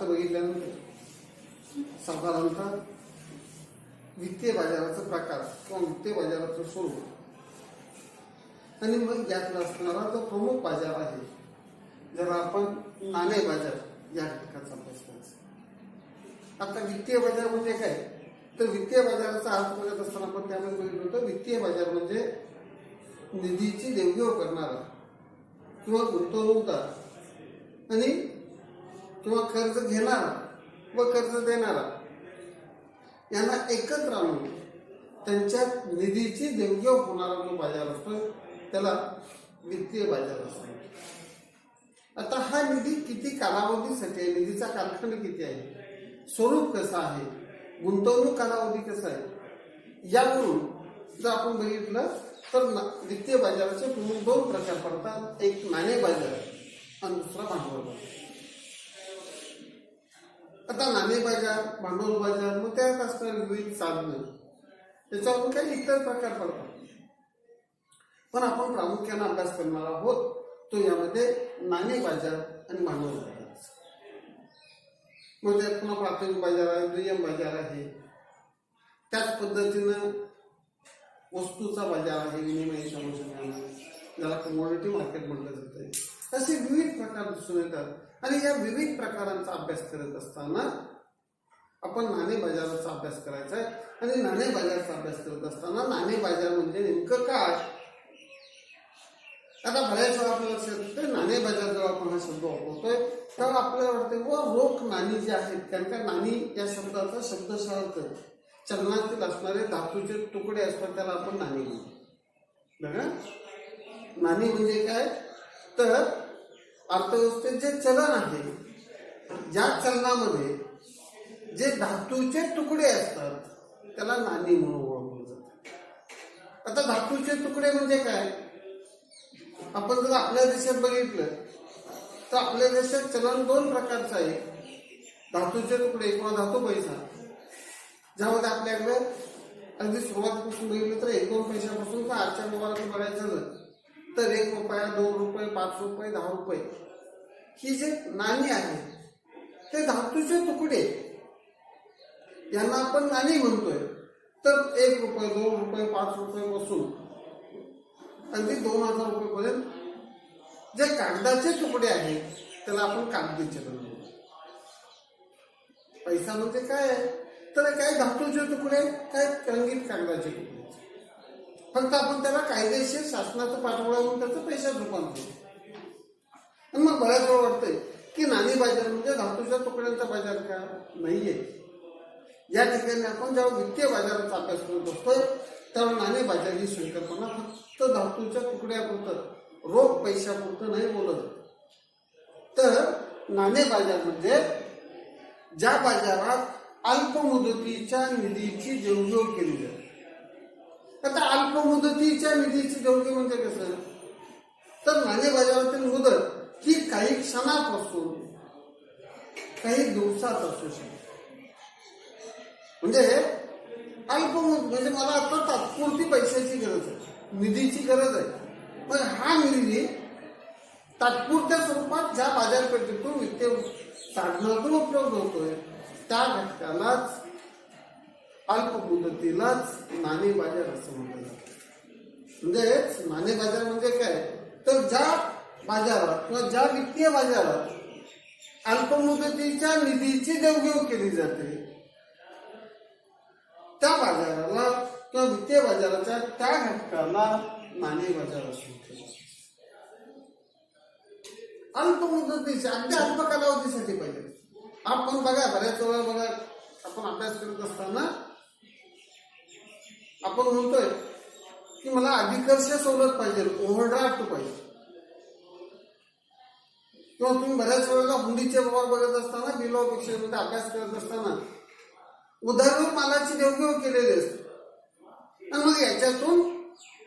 अर्थ बघितल्यानंतर साधारणतः वित्तीय बाजाराचा प्रकार किंवा वित्तीय बाजाराचं स्वरूप. आणि मग यातला असणारा जो प्रमुख बाजार आहे ज्याला आपण नाणे बाजार या घटकाचा अभ्यास करायचा. आता वित्तीय बाजार म्हणजे काय? तर वित्तीय बाजाराचा अर्थ बघत असताना आपण त्यामध्ये बघितलं होतं वित्तीय बाजार म्हणजे निधीची देवघेव करणारा किंवा गुंतवणूकदार. आणि किंवा कर्ज घेणारा व कर्ज देणारा. यांना एकत्र आणून त्यांच्यात निधीची देवघेव होणारा जो बाजार असतो. त्याला वित्तीय बाजार असतो. आता हा निधी किती कालावधीसाठी आहे? निधीचा कालखंड किती आहे? स्वरूप कसं आहे? गुंतवणूक कालावधी कसा आहे? यावरून जर आपण बघितलं तर वित्तीय बाजाराचे प्रमुख दोन प्रकार पडतात. एक नाणे बाजार आणि दुसरा भांडवल बाजार. आता नाणे बाजार भांडवल बाजार मग त्यात असणारी विविध साधनं. त्याच्यावरून काही इतर प्रकार पडतात पण आपण प्रामुख्याने अभ्यास करणार आहोत तो यामध्ये नाणे बाजार आणि भांडवल बाजार मग त्यात पुन्हा प्राथमिक बाजार आहे दुय्यम बाजार आहे. त्याच पद्धतीनं वस्तूचा बाजार आहे विनिमय अनुषंगाने ज्याला कमोडिटी मार्केट म्हटलं जातं असे विविध प्रकार दिसून येतात. आणि या विविध प्रकारांचा अभ्यास करत असताना आपण नाणे बाजाराचा अभ्यास करायचा आहे. आणि नाणे बाजाराचा अभ्यास करत असताना नाणे बाजार म्हणजे नेमकं काय? आता बऱ्याच वेळा आपल्या लक्षात येतं नाणे बाजार जेव्हा आपण हा शब्द वापरतोय तेव्हा आपल्याला वाटते व रोख नाणी जी आहेत कारण का नाणी या शब्दाचा शब्दशः अर्थ चलनातील असणारे धातूचे तुकडे असतात त्याला आपण नाणी म्हणतो. नाणी म्हणजे काय? तर अर्थव्यवस्थेत जे चलन आहे ज्या चलनामध्ये जे धातूचे तुकडे असतात त्याला नाणी म्हणून ओळखलं जात. आता धातूचे तुकडे म्हणजे काय? आपण जर आपल्या देशात बघितलं तर आपल्या देशात चलन दोन प्रकारचं आहे. धातूचे तुकडे किंवा धातू पैसा. ज्यामध्ये आपल्याकडे अगदी सुरुवातीपासून बघितलं तर एक दोन पैशापासून तर आजच्या मोबाईलचं बघायचं झालं. तर एक रुपया दोन रुपये पाच रुपये दहा रुपये. ही जे नाणी आहेत ते धातूचे तुकडे. यांना आपण नाणी म्हणतोय. तर एक रुपये दोन रुपये पाच रुपये बसून. अगदी दोन हजार रुपये पर्यंत जे कागदाचे तुकडे आहेत त्याला आपण कागदी चलन म्हणतो. पैसा म्हणजे काय? आहे? तर काय धातूचे तुकडे काय रंगीत कागदाचे तुकडे? फक्त आपण त्याला कायदेशीर शासनाचं पाठबळ म्हणून त्याचं पैशात रूपांतर आणि मग बऱ्याच वेळा वाटतंय की नाणी बाजार म्हणजे धातूच्या तुकड्यांचा बाजार का? नाहीये. या ठिकाणी आपण जेव्हा वित्तीय बाजाराचा अभ्यास करत असतो तेव्हा नाणे बाजार ही संकल्पना फक्त धातूच्या तुकड्यापुरतं रोख पैशापुरतं नाही बोलत. तर नाणे बाजार म्हणजे ज्या बाजारात अल्प मुदतीच्या निधीची देवघेव केली जाते. आता अल्प मुदतीच्या निधीची देवघेव म्हणजे कसं? तर नाणे बाजारातील मुदत ही काही क्षणात क्षणापासून काही दिवसात असू शकते. म्हणजे अल्प म्हणजे मला आता तात्पुरती पैशाची गरज आहे निधीची गरज आहे. पण हा निधी तात्पुरत्या स्वरूपात ज्या बाजारपेठेतून वित्तीय साधनातून उपलब्ध होतोय त्या घटकालाच अल्प मुदतीलाच नाणे बाजार असं म्हटलं जात म्हणजेच नाणे बाजार म्हणजे काय? तर ज्या बाजारात किंवा ज्या वित्तीय बाजारात अल्प मुदतीच्या निधीची देवघेव केली जाते त्या बाजाराला किंवा वित्तीय बाजाराच्या त्या घटकाला नाणे बाजार असं अल्प मुदतीच्या अगदी अल्प कालावधीसाठी पाहिजे. आपण बघा बऱ्याच वेळा बघा आपण अभ्यास करत असताना आपण म्हणतोय की मला अधिकर्ष सवलत पाहिजे ओव्हरड्राफ्ट पाहिजे. किंवा तुम्ही बऱ्याच वेळेला हुंडीचे व्यवहार बघत असताना बिल ऑफ अभ्यास करत असताना उदाहरण मालाची देवघेव केलेली असते. आणि मग याच्यातून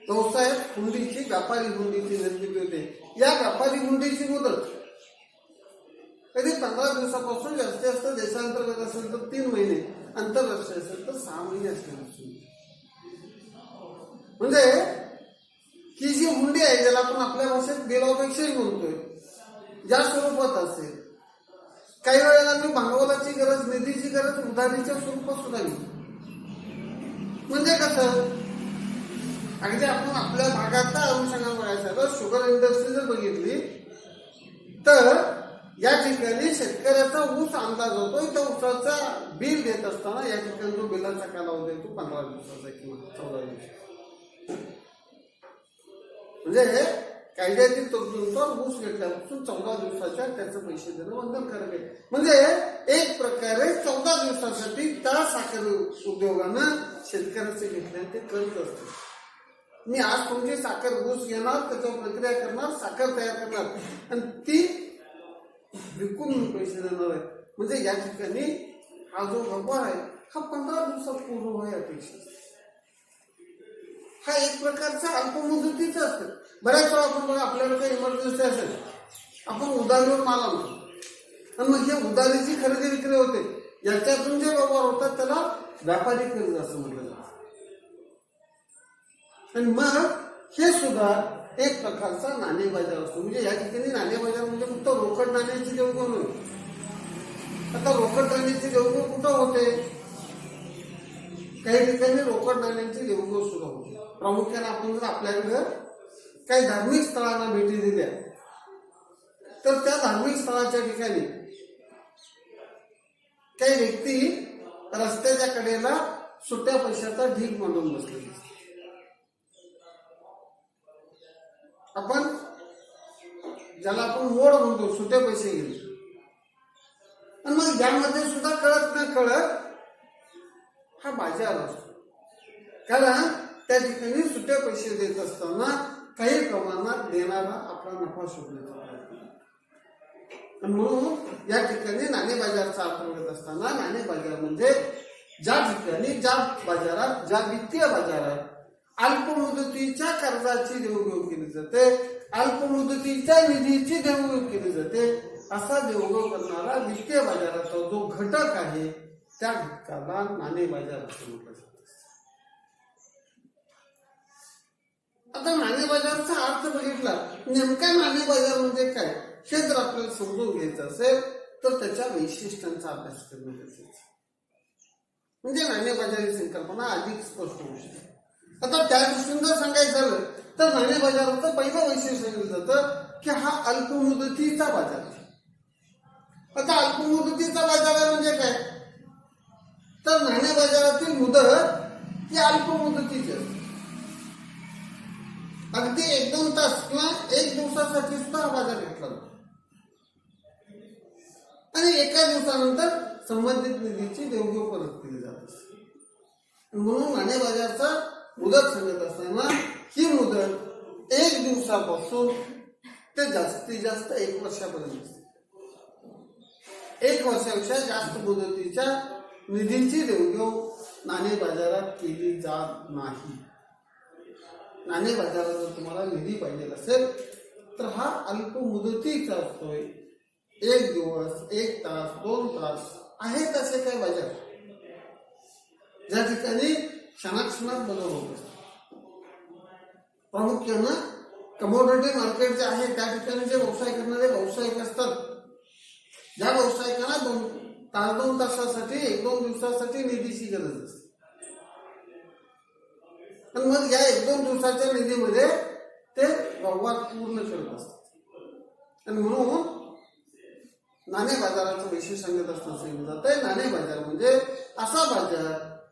व्यवसायात हुंडीची व्यापारी हुंडीची निर्मिती होते. या व्यापारी हुंडीची मुदत कधी पंधरा दिवसापासून जास्तीत जास्त देशांतर्गत असेल तर तीन महिने आंतरराष्ट्रीय असेल तर सहा महिने असले म्हणजे ही जी हुंडी आहे ज्याला आपण आपल्या भाषेत बेलापेक्षाही बोलतोय ज्या स्वरूपात असेल. काही वेळेला मी भांडवलाची गरज निधीची गरज उधारीच्या स्वरूपात सुद्धा घेतो. म्हणजे कसं? अगदी आपण आपल्या भागातला अनुषंगाने बघायचं शुगर इंडस्ट्री जर बघितली तर या ठिकाणी शेतकऱ्याचा ऊस अंदाज होतो त्या ऊसाचा बिल देत असताना या ठिकाणी जो बिलाचा कालावधी आहे तो पंधरा दिवसाचा किंवा चौदा दिवसाचा. म्हणजे कायद्यातील तरतुदीनुसार ऊस घेतल्यापासून चौदा दिवसाच्या त्याचं पैसे देणं बंधनकारक आहे. म्हणजे एक प्रकारे चौदा दिवसासाठी त्या साखर उद्योगानं शेतकऱ्याचे घेतले ते करत असते. मी आज तुमची साखर ऊस घेणार त्याच्यावर प्रक्रिया करणार साखर तयार करणार. आणि ती विकून पैसे देणार आहे म्हणजे या ठिकाणी हा जो व्यवहार आहे हा पंधरा दिवसात पूर्ण व्हाय अपेक्षा हा एक प्रकारचा अल्पमुदतीचा असतो. बऱ्याच वेळा आपण बघा आपल्याकडे काही इमर्जन्सी असेल आपण उधारीवर माल आणतो. आणि मग हे उधारीची खरेदी विक्री होते. याच्यातून जे व्यवहार होतात त्याला व्यापारी कर्ज असं म्हटलं जातं. आणि मग हे सुद्धा एक प्रकारचा नाणे बाजार असतो. म्हणजे या ठिकाणी नाणे बाजार म्हणजे फक्त रोकड नाण्याची देवघर होईल आता रोकड नाण्याची देवघर कुठं होते? काही ठिकाणी रोकड नाण्यांची देवघर सुद्धा होते. प्रामुख्याने आपण जर आपल्याकडं काही धार्मिक स्थळांना भेटी दिल्या. तर त्या धार्मिक स्थळाच्या ठिकाणी काही व्यक्ती रस्त्याच्या कडेला सुट्या पैशाचा ढीग मांडून बसले आपण ज्याला आपण मोड म्हणतो सुटे पैसे गेले आणि मग यामध्ये सुद्धा कळत नाही कळत हा बाजार असतो. कारण त्या ठिकाणी सुट्या पैसे देत असताना काही प्रमाणात देणारा आपला नफा शोधण्याचा प्रयत्न. म्हणून या ठिकाणी नाणे बाजारचा अर्थ बघत असताना नाणे बाजार म्हणजे ज्या ठिकाणी ज्या बाजारात ज्या वित्तीय बाजारात अल्पमुदतीच्या कर्जाची देवघेव केली जाते अल्पमुदतीच्या निधीची देवघेव केली जाते असा देवघेव करणारा वित्तीय बाजाराचा जो घटक आहे त्या घटकाला नाणे बाजार असं म्हटलं जातं. आता नाणे बाजारचा अर्थ बघितला. नेमका नाणे बाजार म्हणजे काय? हे जर आपल्याला समजून घ्यायचं असेल तर त्याच्या वैशिष्ट्यांचा अभ्यास करणं गरजेचं म्हणजे नाणे बाजार ही संकल्पना अधिक स्पष्ट होऊ शकते. आता त्या दृष्टीनं जर सांगायचं झालं तर नाणे बाजाराचं पहिलं वैशिष्ट्य म्हणजे सांगितलं जातं की हा अल्पमुदतीचा बाजार आहे. आता अल्पमुदतीचा बाजार आहे म्हणजे काय? तर नाणे बाजारातील मुदत ही अल्पमुदतीची असते. अगदी एक दोन तास किंवा एक दिवसासाठी सुद्धा हा बाजार घेतला जातो. आणि एका दिवसानंतर संबंधित निधीची देवघेव परत केली जात असते. म्हणून नाणे बाजारचा मुदत सांगत असताना ही मुदत एक दिवसापासून ते जास्तीत जास्त एक वर्षापर्यंत असते. एक वर्षापेक्षा जास्त मुदतीच्या निधीची देवघेव नाणे बाजारात केली जात नाही. नाणे बाजारात जर तुम्हाला निधी पाहिजे असेल तर हा अल्प मुदतीचा असतोय. एक दिवस एक तास दोन तास आहेत असे काही बाजार. ज्या ठिकाणी क्षणाक्षणात बदल होत असतो प्रामुख्यानं कमोडिटी मार्केट जे आहे त्या ठिकाणी जे व्यवसाय करणारे व्यावसायिक असतात ज्या व्यावसायिकांना दोन तास दोन तासासाठी एक दोन दिवसासाठी निधीची गरज असते. आणि मग या एक दोन दिवसाच्या निधीमध्ये ते व्यवहार पूर्ण करत असतात. आणि म्हणून नाणे बाजाराचं वैशिष्ट्य सांगत असताना सांगितलं जातंय नाणे बाजार म्हणजे असा बाजार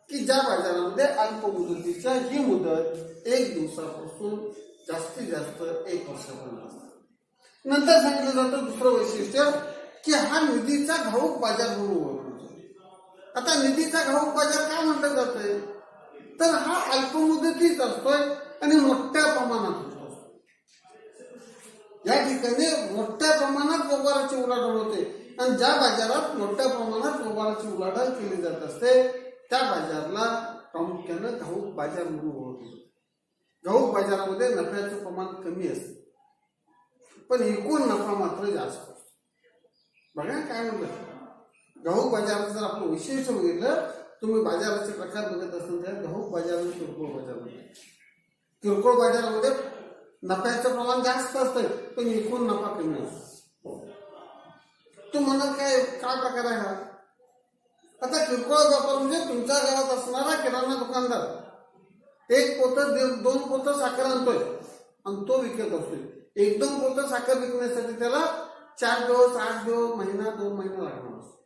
की ज्या बाजारामध्ये अल्प मुदतीच्या ही मुदत एक दिवसापासून जास्तीत जास्त एक वर्षापर्यंत असते. नंतर सांगितलं जातं दुसरं वैशिष्ट्य की हा निधीचा घाऊक बाजार म्हणून ओळखला जातो. आता निधीचा घाऊक बाजार काय म्हटलं जातंय? तर हा अल्पमुदतीच असतोय आणि मोठ्या प्रमाणात होतो या ठिकाणी मोठ्या प्रमाणात व्यवहाराची उलाढाल होते. आणि ज्या बाजारात मोठ्या प्रमाणात व्यवहाराची उलाढाल केली जात असते त्या बाजारला प्रामुख्यानं घाऊक बाजार म्हणून ओळखले जातं. घाऊक बाजारामध्ये नफ्याचं प्रमाण कमी असते. पण एकूण नफा मात्र जास्त असतो. बघा काय म्हणलं? घाऊक बाजाराचं जर आपलं विशेष बघितलं तुम्ही बाजाराचे प्रकार बघत असाल तर घाऊक बाजार आणि किरकोळ बाजार म्हणतात. किरकोळ बाजारामध्ये नफ्याचं प्रमाण जास्त असतं पण एकूण नफा कमी असतो. हो. तू म्हणत काय काय प्रकार आहे हा? आता किरकोळ व्यापार म्हणजे तुमच्या घरात असणारा किराणा दुकानदार. एक पोत दे- दोन पोत साखर आणतोय आणि तो विकत असतोय. एक दोन पोत साखर विकण्यासाठी त्याला चार दिवस आठ दिवस महिना दोन महिना लागणार असतो.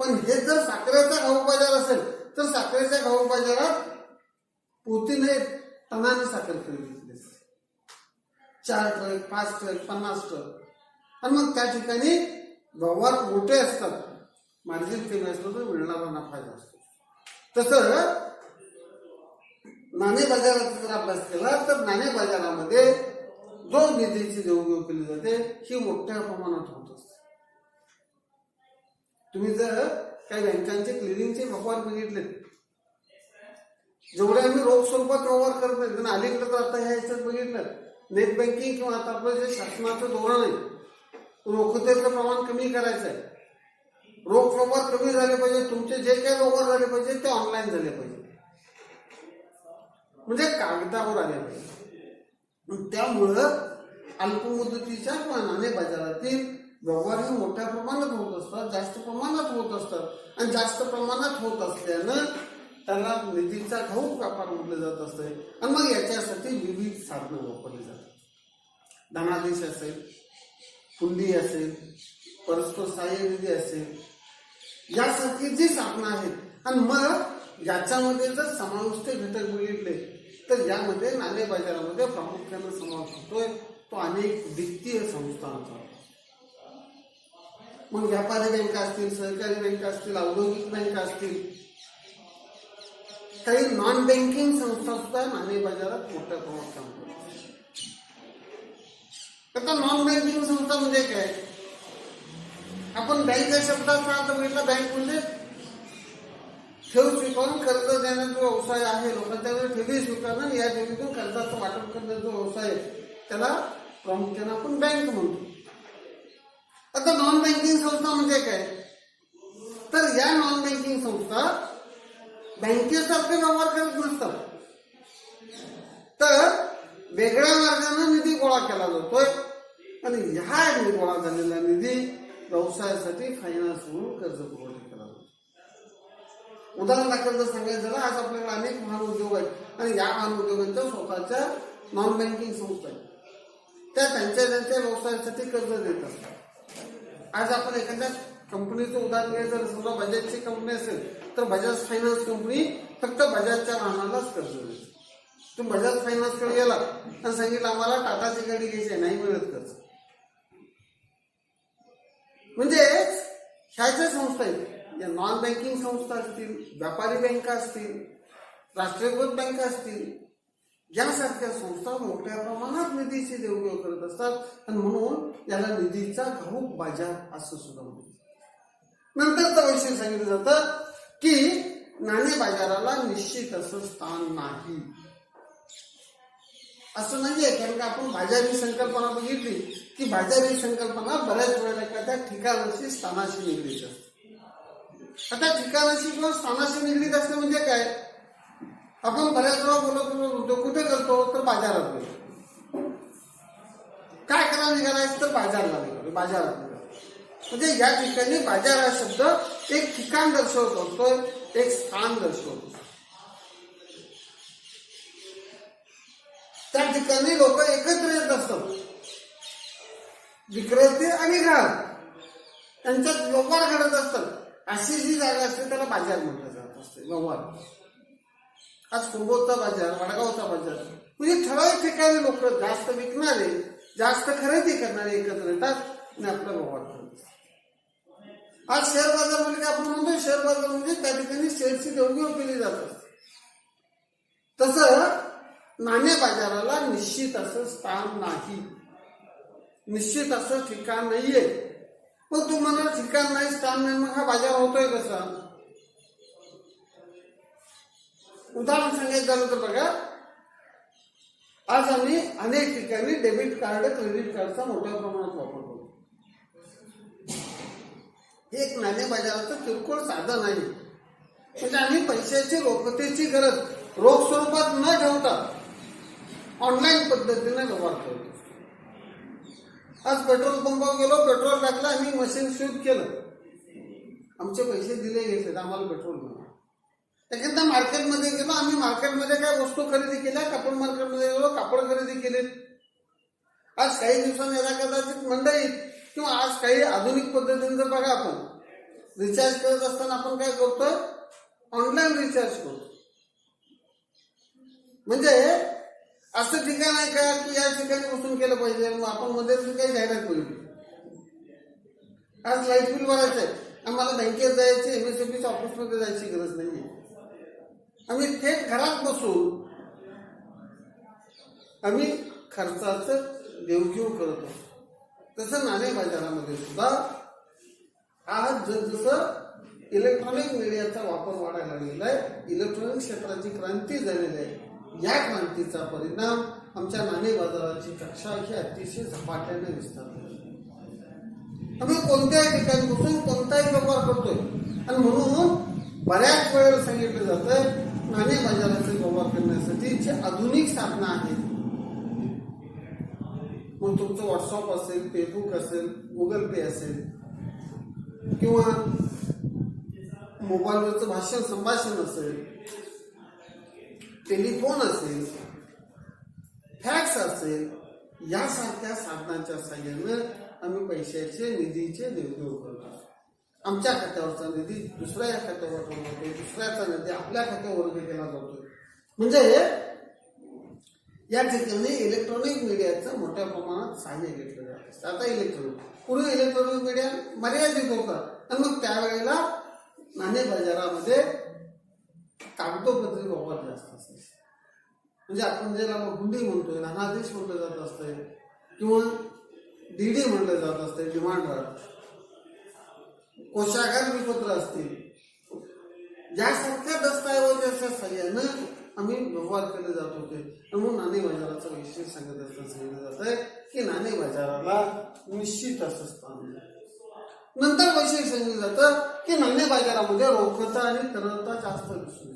पण हे जर साखरेचा घाऊक बाजार असेल तर साखरेच्या घाऊक बाजारात पोतीने टनाने साखर खरेदी चार ट्रक पाच ट्रक पन्नास ट्रक. आणि मग त्या ठिकाणी व्यवहार मोठे असतात. मार्जिन कमी असलं तर मिळणारा नफा जास्त तसं नाणे बाजाराचा जर अभ्यास केला तर नाणे बाजारामध्ये जो निधीची देवघेव केली जाते. ही मोठ्या प्रमाणात होत असते. तुम्ही जर काही बँकांचे क्लिअरिंगचे व्यवहार बघितले जेवढे आम्ही रोख स्वरूपात व्यवहार करत नाही पण अलीकडे तर आता ह्या ह्याच्यात बघितलं नेट बँकिंग किंवा आता आपलं जे शासनाचं धोरण आहे रोखतेचं प्रमाण कमी करायचं आहे. रोख व्यवहार कमी झाले पाहिजे तुमचे जे काही व्यवहार झाले पाहिजे ते ऑनलाईन झाले पाहिजे. म्हणजे कागदावर आले पाहिजे. त्यामुळं अल्पमुदतीच्या मानाने नाणे बाजारातील व्यवहार हे मोठ्या प्रमाणात होत असतात जास्त प्रमाणात होत असतात. आणि जास्त प्रमाणात होत असल्यानं त्याला निधीचा घाऊक व्यापार म्हटलं जात असते आणि मग याच्यासाठी विविध साधनं वापरली जातात. धनादेश असेल कुंडी असेल परस्पर सहाय्य निधी असेल यासारखी जी साधनं आहेत. आणि मग याच्यामध्ये जर समाविष्ट घटक बघितले तर यामध्ये नाणे बाजारामध्ये प्रामुख्याने समावेश होतोय. तो अनेक वित्तीय संस्थांचा. मग व्यापारी बँका असतील सहकारी बँका असतील औद्योगिक बँका असतील काही नॉन बँकिंग संस्था सुद्धा नाणे बाजारात मोठ्या प्रमाणात काम करतात. आता नॉन बँकिंग संस्था म्हणजे काय? आपण बँक या शब्दाचा अर्थ म्हटलं बँक म्हणजे ठेव स्वीकारून कर्ज देण्याचा व्यवसाय आहे लोकांच्याकडे ठेवी स्वीकारणं या ठेवीतून कर्जाचं वाटप करण्याचा व्यवसाय आहे त्याला प्रामुख्याने आपण बँक म्हणतो. आता नॉन बँकिंग संस्था म्हणजे काय? तर या नॉन बँकिंग संस्था बँकेसारखे व्यवहार करत नसतात. तर वेगळ्या मार्गाने निधी गोळा केला जातोय. आणि ह्या निधी गोळा झालेला निधी व्यवसायासाठी फायनान्स म्हणून कर्ज पुरवठा केला जातो. उदाहरणार्थ जर सांगायचं झालं आज आपल्याकडे अनेक महान उद्योग आहेत. आणि या महान उद्योगांच्या स्वतःच्या नॉन बँकिंग संस्था आहेत. त्या त्यांच्या त्यांच्या व्यवसायासाठी कर्ज देत असतात. आज आपण एखाद्या कंपनीचं उदाहरण घ्यायचं जर समजा बजाजची कंपनी असेल तर बजाज फायनान्स कंपनी फक्त बजाजच्या वाहनालाच कर्ज देते तुम्ही बजाज फायनान्सकडे गेला आणि सांगितलं आम्हाला टाटाची गाडी घ्यायची आहे, नाही मिळत कर्ज म्हणजे ह्या ज्या संस्था आहेत या नॉन बँकिंग संस्था असतील व्यापारी बँका असतील राष्ट्रीयकृत बँका असतील यासारख्या संस्था मोठ्या प्रमाणात निधीची देवघेव करत असतात. आणि म्हणून याला निधीचा घाऊक बाजार असं सुद्धा म्हणतात. नंतरचा विषय सांगितलं जातं की नाणे बाजाराला निश्चित असं स्थान नाही. असं नाहीये कारण का आपण बाजार ही संकल्पना बघितली की बाजार ही संकल्पना बऱ्याच वेळेला एखाद्या ठिकाणाशी स्थानाशी निगडीत असते. आता ठिकाणाशी किंवा स्थानाशी निगडीत असते म्हणजे काय? आपण बऱ्याच वेळा बोलत होतो कुठे करतो तर बाजारात करतो काय करायला निघालायच तर बाजारला निघालो बाजारात म्हणजे या ठिकाणी बाजार हा शब्द एक ठिकाण दर्शवत तो एक स्थान दर्शवत. असतो त्या ठिकाणी लोक एकत्र येत असतात. विक्रेते आणि ग्राहक. त्यांच्यात व्यवहार घडत असतात. अशी जी जागा असते त्याला बाजार म्हटलं जात असते व्यवहार. आज कुंभोजचा बाजार वडगावचा बाजार. म्हणजे ठराविक ठिकाणी लोक जास्त विकणारे जास्त खरेदी करणारे एकत्र येतात आणि आपला व्यवहार करतात. आज शेअर बाजार म्हणजे आपण म्हणतो शेअर बाजार म्हणजे त्या ठिकाणी शेअरची देवघेव केली जात असते. तसं नाण्या बाजाराला निश्चित असं स्थान नाही. निश्चित असं ठिकाण नाहीये. मग तुम्हाला ठिकाण नाही स्थान नाही मग हा बाजार होतोय कसा? उदाहरण सांगायचं झालं तर बघा आज आम्ही अनेक ठिकाणी डेबिट कार्ड क्रेडिट कार्डचा मोठ्या प्रमाणात वापर करतो. हे एक नाणे बाजाराचं किरकोळ साधन आहे. म्हणजे आम्ही पैशाची रोखतेची गरज रोख स्वरूपात न ठेवता ऑनलाईन पद्धतीने व्यवहार करतो. आज पेट्रोल पंपावर गेलो पेट्रोल टाकलं आम्ही मशीन शूट केलं. आमचे पैसे दिले घेतले आम्हाला पेट्रोल मिळालं. एखाद्या मार्केटमध्ये गेलो आम्ही मार्केटमध्ये काय वस्तू खरेदी केल्या कापड मार्केटमध्ये गेलो कापड खरेदी केले. आज काही दिवसांनी येता कदाचित मंडळीत किंवा आज काही आधुनिक पद्धतीने जर बघा आपण रिचार्ज करत असताना आपण काय करतो ऑनलाईन रिचार्ज करतो म्हणजे असं ठिकाण आहे का की या ठिकाणी बसून केलं पाहिजे? मग आपण मध्ये काही जाहिरात करू. आज लाइट बिल भरायचं आहे आम्हाला बँकेत जायचे एमएसएफीच्या ऑफिसमध्ये जायची गरज नाही आम्ही थेट घरात बसून आम्ही खर्चाचं देवघेव करत तसं नाणे बाजारामध्ये सुद्धा आज जसजसं इलेक्ट्रॉनिक मीडियाचा वापर वाढायला लागलेला आहे इलेक्ट्रॉनिक क्षेत्राची क्रांती झालेली आहे या क्रांतीचा परिणाम आमच्या नाणे बाजाराची कक्षा ही अतिशय झपाट्याने विस्तारली. आम्ही कोणत्याही ठिकाणी बसून कोणताही व्यवहार करतोय. आणि म्हणून बऱ्याच वेळेला सांगितलं जातं नाणे बाजाराचे व्यवहार करण्यासाठी जे आधुनिक साधनं आहेत. मग तुमचं व्हॉट्सअप असेल फेसबुक असेल गुगल पे असेल किंवा मोबाईलवरचं भाषण संभाषण असेल टेलिफोन असेल फॅक्स असेल यासारख्या साधनांच्या साह्यानं आम्ही पैशाचे निधीचे देवदेव करतो. आमच्या खात्यावरचा निधी दुसऱ्या खात्यावर वर्ग होतो दुसऱ्याचा निधी आपल्या खात्यावर केला जातो म्हणजे या ठिकाणी इलेक्ट्रॉनिक मीडियाचं मोठ्या प्रमाणात सहाय्य घेतलं जात आता इलेक्ट्रॉनिक पूर्वी इलेक्ट्रॉनिक मीडिया मर्यादित होता. आणि मग त्यावेळेला नाणे बाजारामध्ये कागदोपत्री व्यवहार जास्त असते म्हणजे आपण ज्याला हुंडी म्हणतोय धनादेश म्हटलं जात असतंय किंवा डीडी म्हटलं जात असते डिमांड ड्राफ्ट कोशागार विपत्र असतील. यासारख्या दस्तऐवजाच्या सहाय्यानं आम्ही व्यवहार केले जात होते. म्हणून नाणे बाजाराचं वैशिष्ट्य सांगत असताना सांगितलं जात आहे की नाणे बाजाराला निश्चित असं स्थान नंतर वैशिष्ट्य सांगितलं जातं की नाणे बाजारामध्ये रोखता आणि तरलता जास्त दिसून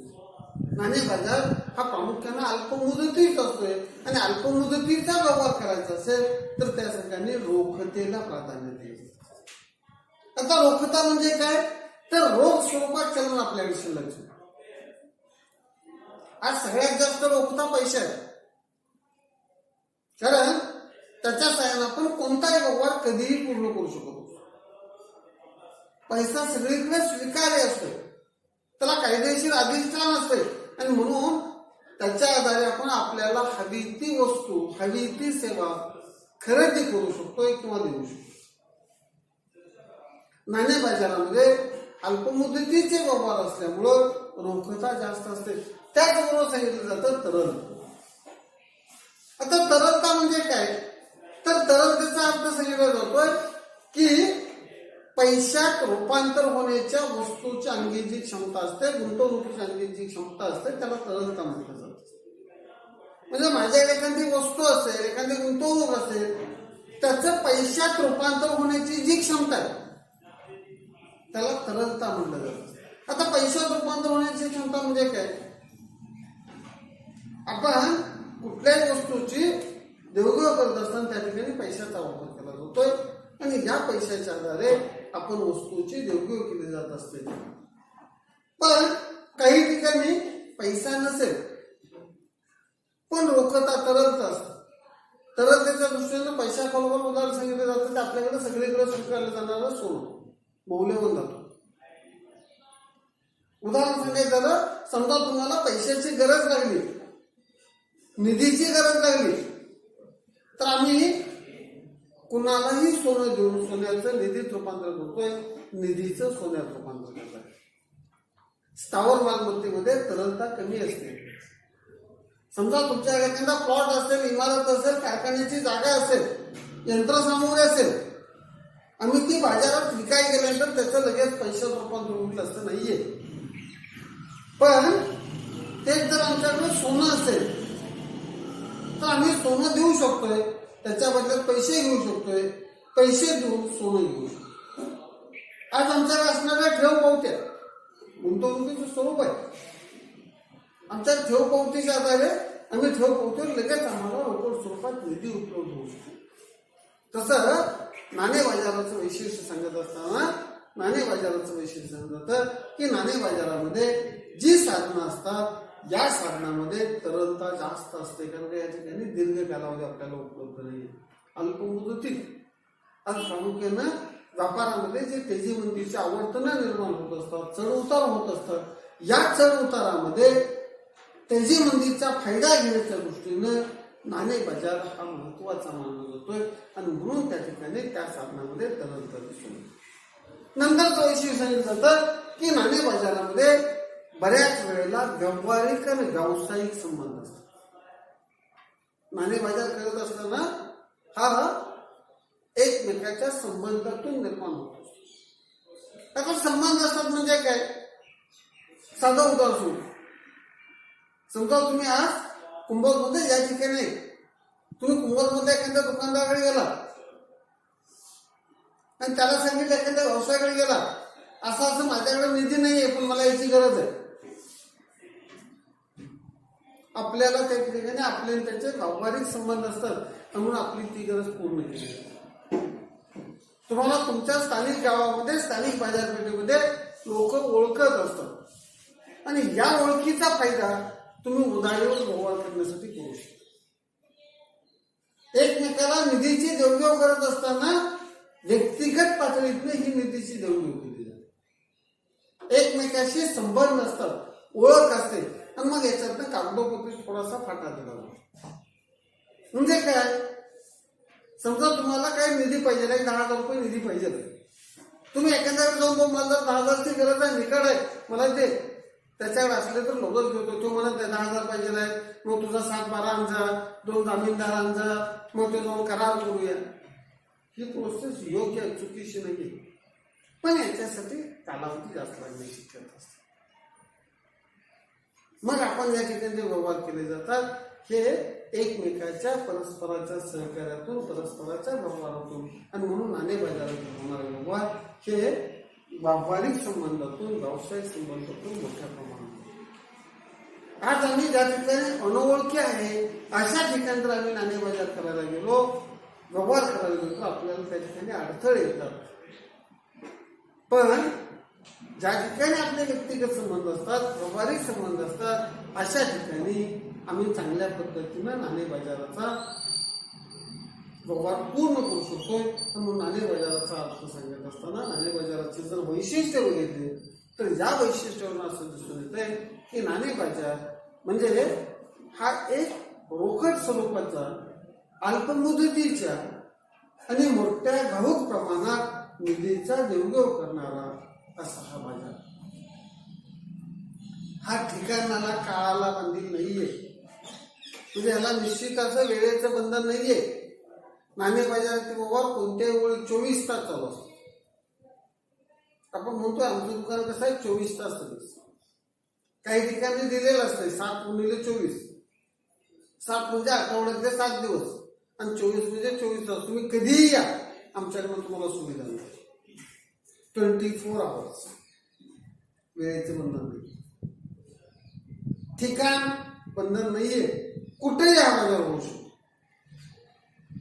नाणे बाजार हा प्रामुख्यानं अल्पमुदतीच असतोय आणि अल्पमुदतीचा व्यवहार करायचा असेल तर त्या ठिकाणी रोखतेला प्राधान्य द्यायचं. आता रोखता म्हणजे काय? तर रोख स्वरूपात चलन आपल्या शिल्लक आज सगळ्यात जास्त रोखता पैसे आहे कारण त्याच्या सहाय्याने आपण कोणताही व्यवहार कधीही पूर्ण करू शकतो पैसा सगळीकडे स्वीकार्य असतो. त्याला कायदेशीर अधिष्ठान असते. आणि म्हणून त्याच्या आधारे आपण आपल्याला हवी ती वस्तू हवी ती सेवा खरेदी करू शकतो किंवा देऊ शकतो नाणे बाजारामध्ये म्हणजे अल्पमुदतीचे व्यवहार असल्यामुळं रोखता जास्त असते. त्याचबरोबर सांगितलं जातं तरल. आता तरलता म्हणजे काय? तर तरलतेचा अर्थ सांगितला जातोय की पैशात रूपांतर होण्याच्या वस्तूची अंगी जी क्षमता असते गुंतवणुकीची अंगी जी क्षमता असते त्याला तरलता म्हटलं जात. म्हणजे माझ्याकडे एखादी वस्तू असेल एखादी गुंतवणूक असेल त्याचं पैशात रूपांतर होण्याची जी क्षमता आहे त्याला तरलता म्हणलं जातं. आता पैशात रूपांतर होण्याची क्षमता म्हणजे काय? आपण कुठल्याही वस्तूची देवघेव करत असताना त्या ठिकाणी पैशाचा वापर केला जातोय. आणि या पैशाच्या आधारे आपण वस्तूची देवघेव केली जात असते. पण काही ठिकाणी पैसा नसेल पण रोखता तरलता असत. तरलतेच्या दृष्टीनं पैशा खोलवर उदाहरण सांगितलं जातं ते आपल्याकडे सगळीकडे स्वीकारलं जाणारं सोडून मौल्यवान जातो. उदाहरण सांगायचं झालं समजा तुम्हाला पैशाची गरज लागली निधीची गरज लागली तर आम्ही कुणालाही सोनं देऊन सोन्याचं निधीत रूपांतर करतोय निधीचं सोन्यात रूपांतर करतोय. स्थावर मालमत्तेमध्ये तरलता कमी असते. समजा तुमच्या एखादा प्लॉट असेल इमारत असेल कारखान्याची जागा असेल यंत्रसामुग्री असेल आम्ही ती बाजारात विकाय गेल्यानंतर त्याचं लगेच पैशात रूपांतर होईल असं नाहीये. पण तेच जर आमच्याकडे सोनं असेल तर आम्ही सोनं देऊ शकतोय. त्याच्या बदल्यात पैसे घेऊ शकतोय. पैसे देऊन सोनं घेऊ शकतो आज आमच्याकडे असणाऱ्या ठेव पावत्या. गुंतवणुकीचं स्वरूप आहे. आमच्या ठेव पावतीच्या आधारे आम्ही ठेव पावतीवर लगेच आम्हाला रोकड स्वरूपात निधी उपलब्ध होऊ शकतो. तसं नाणे बाजाराचं वैशिष्ट्य सांगत असताना नाणे बाजाराचं वैशिष्ट्य सांगत होतं की नाणे बाजारामध्ये जी साधनं असतात या साधनामध्ये तरलता जास्त असते. कारण का या ठिकाणी दीर्घ कालावधी आपल्याला उपलब्ध नाही अल्पमुदतीत. आज प्रामुख्यानं व्यापारामध्ये जे तेजी मंदीची निर्माण होत असतात चढ उतार होत असतात या चढ उतारामध्ये तेजीमंदीचा फायदा घेण्याच्या दृष्टीनं नाणे बाजार हा महत्त्वाचा मानला जातोय आणि म्हणून त्या ठिकाणी त्या साधनामध्ये तरलता दिसून नंतर तो वैशिष्ट्य सांगितलं जातं की नाणे बाजारामध्ये बऱ्याच वेळेला व्यावहारिक आणि व्यावसायिक संबंध असतात. नाणे बाजार करत असताना हा एकमेकाच्या संबंधातून निर्माण होतो आता संबंध असतात म्हणजे काय? साधं उदाहरण समजा तुम्ही आज कुंभकमध्ये या ठिकाणी तुम्ही कुंभकमध्ये एखाद्या दुकानदाराकडे गेला. आणि त्याला सांगितलं एखाद्या व्यवसायाकडे गेला. असं असं माझ्याकडे निधी नाहीये पण मला याची गरज आहे. आपल्याला त्या ठिकाणी आपले त्यांचे त्याचे व्यावहारिक संबंध असतात म्हणून आपली ती गरज पूर्ण केली तुम्हाला तुमच्या स्थानिक गावामध्ये स्थानिक बाजारपेठेमध्ये लोक ओळखत असतात. आणि या ओळखीचा फायदा तुम्ही उधारीवर व्यवहार करण्यासाठी करू शकता. एकमेकाला निधीची देवघेव करत असताना व्यक्तिगत पातळीतून ही निधीची देवघेव केली जाते. एकमेकाशी संबंध असतात ओळख असते आणि मग याच्यातनं कागदोपत्री थोडासा फाटा दिला जातो. म्हणजे काय? समजा तुम्हाला काही निधी पाहिजे एक दहा हजार रुपये निधी पाहिजे. तुम्ही एखाद्याकडे जाऊन तो मला दहा हजारची गरज आहे निकड आहे मला ते त्याच्याकडे असले तर लोकच घेतो तो म्हणत दहा हजार पाहिजे नाही. मग तुझा सात बारा आणजा दोन जामीनदार आणजा मग तो जाऊन करार करूया. ही प्रोसेस योग्य आहे, चुकीची नाही पण याच्यासाठी कालावधी जास्त लागणे शिक्षक असते. मग आपण या ठिकाणी जे व्यवहार केले जातात हे एकमेकाच्या परस्पराच्या सहकार्यातून परस्पराच्या व्यवहारातून आणि म्हणून नाणे बाजारातून होणारे व्यवहार हे व्यावहारिक संबंधातून व्यावसायिक संबंधातून मोठ्या प्रमाणात. आज आम्ही ज्या ठिकाणी अनोळखी आहे अशा ठिकाणी जर आम्ही नाणेबाजार करायला गेलो व्यवहार करायला गेलो तर आपल्याला त्या ठिकाणी अडथळे येतात. पण ज्या ठिकाणी आपले व्यक्तिगत संबंध असतात व्यावहारिक संबंध असतात अशा ठिकाणी आम्ही चांगल्या पद्धतीनं नाणे बाजाराचा व्यवहार पूर्ण करू शकतोय. म्हणून नाणे बाजाराचा अर्थ सांगत असताना नाणे बाजाराचे जर वैशिष्ट्य बघितले तर या वैशिष्ट्यावरून असं दिसून येत आहे की नाणे बाजार म्हणजे हा एक रोखड स्वरूपाचा अल्पमुदतीच्या आणि मोठ्या घाऊक प्रमाणात निधीचा देवघेव करणारा असा हा बाजार. हा ठिकाणाला काळाला बांधील नाहीये. म्हणजे याला निश्चित असं वेळेचं बंधन नाहीये. नाणे बाजारातील व्यवहार कोणत्याही वेळी चोवीस तास चालू असतो. आपण म्हणतोय आमचं दुकान कसं आहे? चोवीस तास सर्विस काही ठिकाणी दिलेलं असतं सात गुणिले चोवीस. सात म्हणजे आठवड्यातले सात दिवस. आणि चोवीस म्हणजे चोवीस तास. तुम्ही कधीही या. आमच्याकडे तुम्हाला सुविधा नाही ट्वेंटी फोर आवर्स वेळेचं बंधन नाही. ठिकाण बंधन नाहीये. कुठेही हा बाजार होऊ शकतो.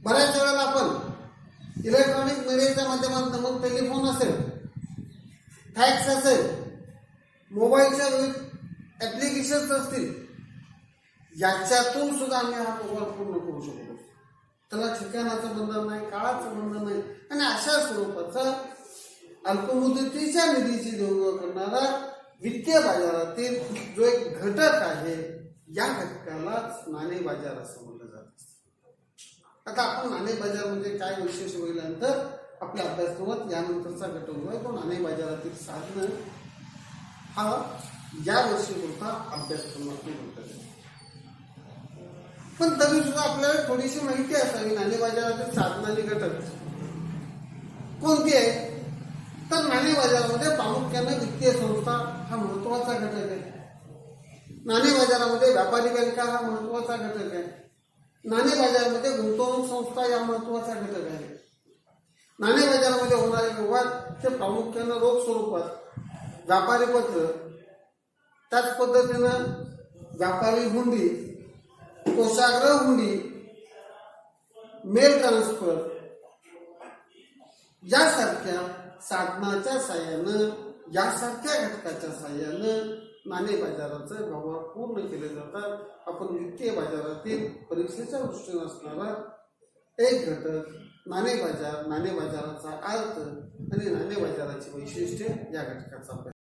बऱ्याच वेळेला आपण इलेक्ट्रॉनिक मीडियाच्या माध्यमातून मग टेलिफोन असेल फॅक्स असेल मोबाईलच्या विविध ऍप्लिकेशन्स असतील याच्यातून सुद्धा आम्ही हा व्यवहार पूर्ण करू शकतो. त्याला ठिकाणाचं बंधन नाही काळाचं बंधन नाही. आणि अशा स्वरूपाचा अल्पमुदतीच्या निधीची देवघेव करणारा वित्तीय बाजारातील जो एक घटक आहे या घटकालाच नाणे बाजार असं आता आपण नाणे बाजार म्हणजे काय वैशिष्ट्य बघितल्यानंतर आपल्या अभ्यासक्रमात यानंतरचा घटक आहे तो नाणे बाजारातील साधनं हा या वर्षीपुरता अभ्यासक्रमातून घटक आहे. पण तरी सुद्धा आपल्याला थोडीशी माहिती असावी. नाणे बाजारातील साधनाचे घटक कोणती आहे तर नाणे बाजारामध्ये प्रामुख्याने वित्तीय संस्था हा महत्त्वाचा घटक आहे. नाणे बाजारामध्ये व्यापारी बँका हा महत्त्वाचा घटक आहे. नाणे बाजारामध्ये गुंतवणूक संस्था या महत्त्वाचा घटक आहे. नाणे बाजारामध्ये होणारे व्यवहार हे प्रामुख्यानं रोख स्वरूपात व्यापारी पत्र त्याच पद्धतीनं व्यापारी हुंडी कोषाग्रह हुंडी मेल ट्रान्सफर यासारख्या साधनाच्या साह्यानं यासारख्या घटकाच्या साह्यानं नाणे बाजाराचं व्यवहार पूर्ण केले जातात. आपण वित्तीय बाजारातील परीक्षेच्या दृष्टीने असणारा एक घटक नाणे बाजार नाणे बाजाराचा अर्थ आणि नाणे बाजाराची वैशिष्ट्ये या घटकाचा